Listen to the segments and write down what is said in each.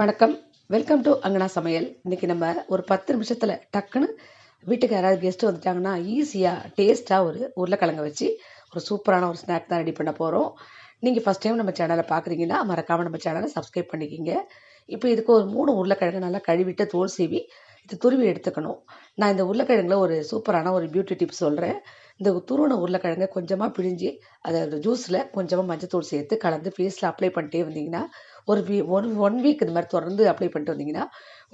வணக்கம். Welcome to அங்கனா சமையல். இன்னைக்கு நம்ம ஒரு பத்து நிமிஷத்தில் டக்குன்னு வீட்டுக்கு யாராவது கெஸ்ட் வந்துட்டாங்கன்னா ஈஸியாக டேஸ்ட்டாக ஒரு உருளைக்கிழங்க வச்சு ஒரு சூப்பரான ஒரு ஸ்நாக் தான் ரெடி பண்ண போகிறோம் நீங்கள் ஃபஸ்ட் டைம் நம்ம சேனலை பார்க்குறீங்கன்னா மறக்காமல் நம்ம சேனலை சப்ஸ்கிரைப் பண்ணிக்கிங்க. இப்போ இதுக்கு ஒரு மூணு உருளைக்கிழங்கு நல்லா கழுவிட்டு தோல் சீவி இது துருவி எடுத்துக்கணும். நான் இந்த உருளைக்கிழங்குல ஒரு சூப்பரான ஒரு பியூட்டி டிப்ஸ் சொல்கிறேன் இந்த துருவன உருளைக்கிழங்க கொஞ்சமாக பிழிஞ்சு அதை ஜூஸில் கொஞ்சமாக மஞ்சத்தூள் சேர்த்து கலந்து ஃபேஸில் அப்ளை பண்ணிட்டே வந்தீங்கன்னா ஒரு வீ ஒன் ஒன் வீக் இது மாதிரி தொடர்ந்து அப்ளை பண்ணிட்டு வந்தீங்கன்னா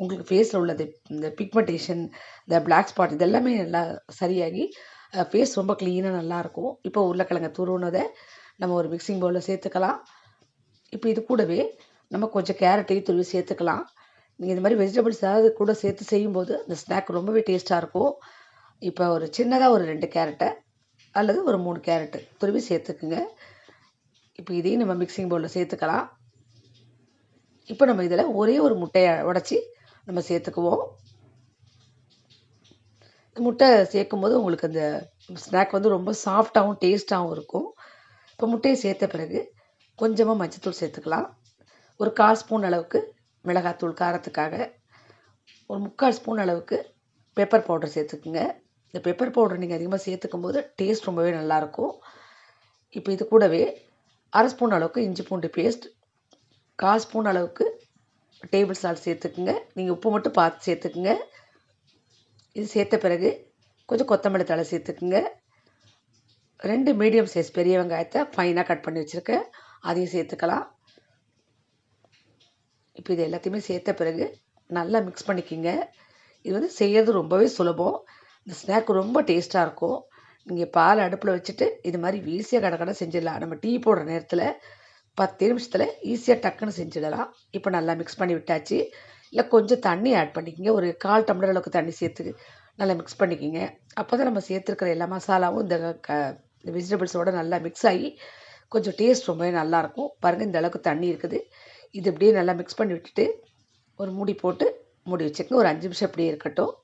உங்களுக்கு ஃபேஸில் உள்ளது இந்த பிக்மெண்டேஷன் இந்த பிளாக் ஸ்பாட் இதெல்லாமே நல்லா சரியாகி ஃபேஸ் ரொம்ப க்ளீனாக நல்லாயிருக்கும் இப்போ உருளைக்கிழங்க துருவுனதை நம்ம ஒரு மிக்சிங் பவுலில் சேர்த்துக்கலாம். இப்போ இது கூடவே நம்ம கொஞ்சம் கேரட்டையும் துருவி சேர்த்துக்கலாம். நீங்கள் இந்த மாதிரி வெஜிடபிள்ஸ் ஏதாவது கூட சேர்த்து செய்யும்போது அந்த ஸ்நாக் ரொம்பவே டேஸ்ட்டாக இருக்கும். இப்போ ஒரு சின்னதாக ஒரு ரெண்டு கேரட்டை அல்லது ஒரு மூணு கேரட்டு துருவி சேர்த்துக்குங்க. இப்போ இதையும் நம்ம மிக்சிங் பவுலில் சேர்த்துக்கலாம். இப்போ நம்ம இதில் ஒரே ஒரு முட்டையை உடச்சி நம்ம சேர்த்துக்குவோம். முட்டை சேர்க்கும் போது உங்களுக்கு அந்த ஸ்நாக் வந்து ரொம்ப சாஃப்டாகவும் டேஸ்ட்டாகவும் இருக்கும். இப்போ முட்டையை சேர்த்த பிறகு கொஞ்சமாக மஞ்சத்தூள் சேர்த்துக்கலாம். ஒரு கால் ஸ்பூன் அளவுக்கு மிளகாத்தூள் காரத்துக்காக. ஒரு முக்கால் ஸ்பூன் அளவுக்கு பெப்பர் பவுடர் சேர்த்துக்குங்க. இந்த பெப்பர் பவுடர் நீங்கள் அதிகமாக சேர்த்துக்கும் போது டேஸ்ட் ரொம்பவே நல்லாயிருக்கும் இப்போ இது கூடவே அரை ஸ்பூன் அளவுக்கு இஞ்சி பூண்டு பேஸ்ட் கால் ஸ்பூன் அளவுக்கு டேபிள் சால்ட் சேர்த்துக்குங்க. நீங்கள் உப்பு மட்டும் பார்த்து சேர்த்துக்குங்க. இது சேர்த்த பிறகு கொஞ்சம் கொத்தமல்லி தழை சேர்த்துக்குங்க. ரெண்டு மீடியம் சைஸ் பெரிய வெங்காயத்தை ஃபைனாக கட் பண்ணி வச்சுருக்கேன் அதையும் சேர்த்துக்கலாம். இப்போ இது எல்லாத்தையுமே சேர்த்த பிறகு நல்லா மிக்ஸ் பண்ணிக்கிங்க. இது வந்து செய்கிறது ரொம்பவே சுலபம். இந்த ஸ்நாக் ரொம்ப டேஸ்ட்டாக இருக்கும். நீங்கள் பால் அடுப்பில் வச்சுட்டு இது மாதிரி ஈஸியாக கடை கடை செஞ்சிடலாம். நம்ம டீ போடுற நேரத்தில் பத்து நிமிஷத்தில் ஈஸியாக டக்குன்னு செஞ்சிடலாம். இப்போ நல்லா மிக்ஸ் பண்ணி விட்டாச்சு. இல்லை கொஞ்சம் தண்ணி ஆட் பண்ணிக்கிங்க. ஒரு கால் டம்ளர் அளவுக்கு தண்ணி சேர்த்து நல்லா மிக்ஸ் பண்ணிக்கிங்க. அப்போ தான் நம்ம சேர்த்துருக்கிற எல்லா மசாலாவும் இந்த க இந்த வெஜிடபிள்ஸோடு நல்லா மிக்ஸ் ஆகி கொஞ்சம் டேஸ்ட் ரொம்பவே நல்லாயிருக்கும் பாருங்கள் இந்த அளவுக்கு தண்ணி இருக்குது. இது இப்படியே நல்லா மிக்ஸ் பண்ணி விட்டுட்டு ஒரு மூடி போட்டு மூடி வச்சுக்கோங்க. ஒரு அஞ்சு நிமிஷம் இப்படியே இருக்கட்டும்.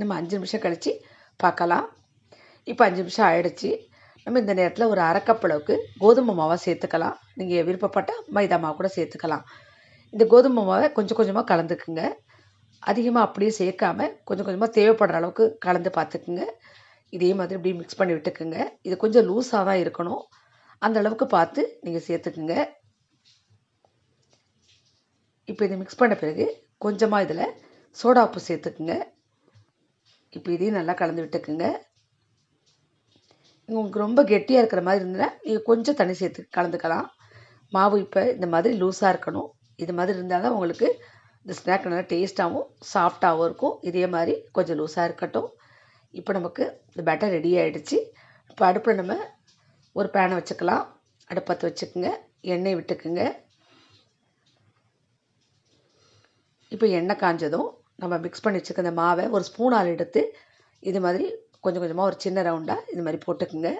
நம்ம அஞ்சு நிமிஷம் கழித்து பார்க்கலாம். இப்போ அஞ்சு நிமிஷம் ஆயிடுச்சு. நம்ம இந்த நேரத்தில் ஒரு அரைக்கப்பளவுக்கு அளவுக்கு கோதுமை மாவை சேர்த்துக்கலாம். நீங்கள் விருப்பப்பட்டால் மைதா மாவு கூட சேர்த்துக்கலாம். இந்த கோதுமை மாவை கொஞ்சம் கொஞ்சமாக கலந்துக்குங்க. அதிகமாக அப்படியே சேர்க்காம கொஞ்சம் கொஞ்சமாக தேவைப்படுற அளவுக்கு கலந்து பார்த்துக்குங்க. இதே மாதிரி இப்படி மிக்ஸ் பண்ணி விட்டுக்குங்க. இது கொஞ்சம் லூஸாக தான் இருக்கணும். அந்த அளவுக்கு பார்த்து நீங்கள் சேர்த்துக்குங்க. இப்போ இதை மிக்ஸ் பண்ண பிறகு கொஞ்சமாக இதில் சோடா உப்பு சேர்த்துக்குங்க. இப்போ இதையும் நல்லா கலந்து விட்டுக்குங்க. உங்களுக்கு ரொம்ப கெட்டியாக இருக்கிற மாதிரி இருந்ததுன்னா நீங்கள் கொஞ்சம் தண்ணி சேர்த்து கலந்துக்கலாம். மாவு இப்போ இந்த மாதிரி லூஸாக இருக்கணும். இது மாதிரி இருந்தால் தான் உங்களுக்கு இந்த ஸ்நாக் நல்லா டேஸ்ட்டாகவும் சாஃப்டாகவும் இருக்கும். இதே மாதிரி கொஞ்சம் லூஸாக இருக்கட்டும். இப்போ நமக்கு இந்த பேட்டர் ரெடி ஆகிடுச்சு இப்போ அடுப்பில் நம்ம ஒரு பேனை வச்சுக்கலாம். அடுப்பத்து வச்சுக்கோங்க. எண்ணெய் விட்டுக்குங்க. இப்போ எண்ணெய் காஞ்சதும் நம்ம மிக்ஸ் பண்ணி வச்சுருக்க அந்த மாவை ஒரு ஸ்பூனால் எடுத்து இது மாதிரி கொஞ்சம் கொஞ்சமாக ஒரு சின்ன ரவுண்டாக இது மாதிரி போட்டுக்குங்க.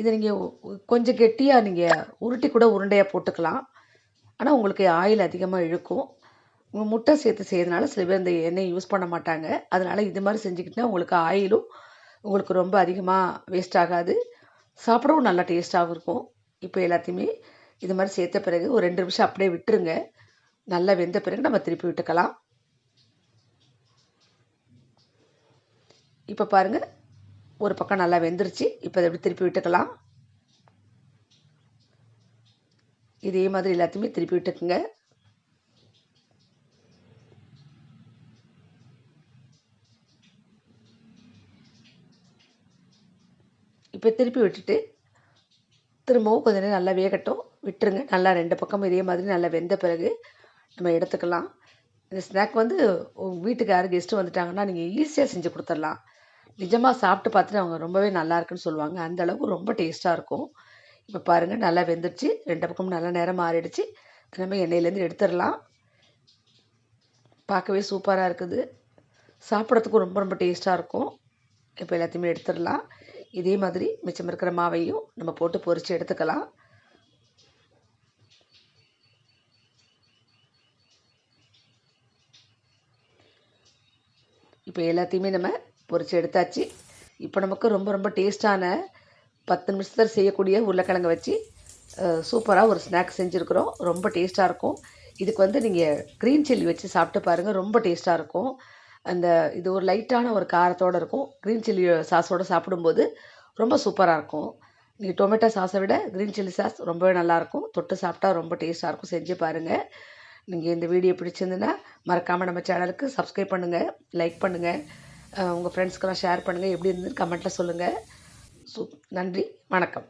இதை நீங்கள் கொஞ்சம் கெட்டியாக நீங்கள் உருட்டி கூட உருண்டையாக போட்டுக்கலாம். ஆனால் உங்களுக்கு ஆயில் அதிகமாக இழுக்கும். உங்கள் முட்டை சேர்த்து செய்யறதுனால சில பேர் இந்த எண்ணெய் யூஸ் பண்ண மாட்டாங்க. அதனால் இது மாதிரி செஞ்சுக்கிட்டால் உங்களுக்கு ஆயிலும் உங்களுக்கு ரொம்ப அதிகமாக வேஸ்ட் ஆகாது. சாப்பிடவும் நல்லா டேஸ்ட்டாகவும் இருக்கும். இப்போ எல்லாத்தையுமே இது மாதிரி சேர்த்த பிறகு ஒரு ரெண்டு நிமிஷம் அப்படியே விட்டுருங்க. நல்லா வெந்த பிறகு நம்ம திருப்பி விட்டுக்கலாம். இப்போ பாருங்கள் ஒரு பக்கம் நல்லா வெந்துருச்சு. இப்போ அதை எப்படி திருப்பி விட்டுக்கலாம்? இதே மாதிரி எல்லாத்தையுமே திருப்பி விட்டுக்குங்க. இப்போ திருப்பி விட்டுட்டு திரும்பவும் கொஞ்ச நேரம் நல்லா வேகட்டும். விட்டுருங்க. நல்லா ரெண்டு பக்கமும் இதே மாதிரி நல்லா வெந்த பிறகு நம்ம எடுத்துக்கலாம். இந்த ஸ்நாக் வந்து உங்கள் வீட்டுக்கு யாரும் கெஸ்ட்டு வந்துட்டாங்கன்னா நீங்கள் ஈஸியாக செஞ்சு கொடுத்துடலாம். நிஜமாக சாப்பிட்டு பார்த்துட்டு அவங்க ரொம்பவே நல்லா இருக்குன்னு சொல்லுவாங்க. அந்த அளவுக்கு ரொம்ப டேஸ்ட்டாக இருக்கும். இப்போ பாருங்கள் நல்லா வெந்துருச்சு ரெண்டு பக்கமும் நல்லா நேரம் மாறிடுச்சு. நம்ம எண்ணெயிலேருந்து எடுத்துடலாம். பார்க்கவே சூப்பராக இருக்குது. சாப்பிட்றதுக்கும் ரொம்ப ரொம்ப டேஸ்ட்டாக இருக்கும். இப்போ எல்லாத்தையுமே எடுத்துடலாம். இதே மாதிரி மிச்சம் இருக்கிற மாவையும் நம்ம போட்டு பொரித்து எடுத்துக்கலாம். இப்போ எல்லாத்தையுமே நம்ம பொரித்து எடுத்தாச்சு. இப்போ நமக்கு ரொம்ப ரொம்ப டேஸ்ட்டான பத்து நிமிஷத்தில் செய்யக்கூடிய உருளைக்கிழங்கு வச்சு சூப்பராக ஒரு ஸ்நாக்ஸ் செஞ்சுருக்குறோம். ரொம்ப டேஸ்ட்டாக இருக்கும். இதுக்கு வந்து நீங்கள் க்ரீன் சில்லி வச்சு சாப்பிட்டு பாருங்கள் ரொம்ப டேஸ்ட்டாக இருக்கும். அந்த இது ஒரு லைட்டான ஒரு காரத்தோடு இருக்கும். க்ரீன் சில்லி சாஸோடு சாப்பிடும்போது ரொம்ப சூப்பராக இருக்கும். நீங்கள் டொமேட்டோ சாஸை விட க்ரீன் சில்லி சாஸ் ரொம்பவே நல்லாயிருக்கும் தொட்டு சாப்பிட்டா ரொம்ப டேஸ்ட்டாக இருக்கும். செஞ்சு பாருங்கள் நீங்கள் இந்த வீடியோ பிடிச்சிருந்துன்னா மறக்காமல் நம்ம சேனலுக்கு சப்ஸ்கிரைப் பண்ணுங்கள் லைக் பண்ணுங்கள் உங்கள் ஃப்ரெண்ட்ஸ்க்கெல்லாம் ஷேர் பண்ணுங்கள் எப்படி இருந்ததுன்னு கமெண்ட்டில் சொல்லுங்கள் சூ நன்றி. வணக்கம்.